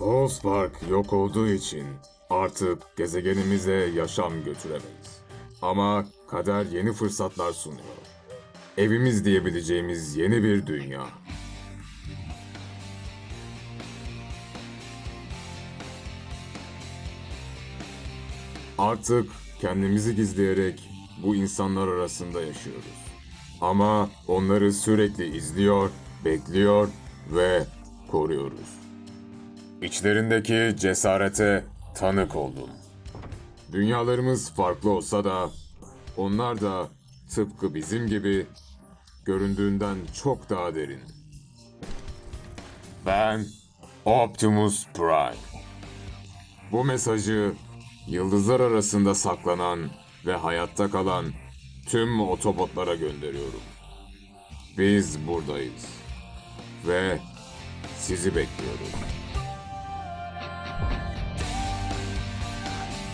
Allspark yok olduğu için artık gezegenimize yaşam götüremeyiz. Ama kader yeni fırsatlar sunuyor. Evimiz diyebileceğimiz yeni bir dünya. Artık kendimizi gizleyerek bu insanlar arasında yaşıyoruz. Ama onları sürekli izliyor, bekliyor ve koruyoruz. İçlerindeki cesarete tanık oldum. Dünyalarımız farklı olsa da onlar da tıpkı bizim gibi göründüğünden çok daha derin. Ben Optimus Prime. Bu mesajı yıldızlar arasında saklanan ve hayatta kalan tüm otobotlara gönderiyorum. Biz buradayız ve sizi bekliyoruz.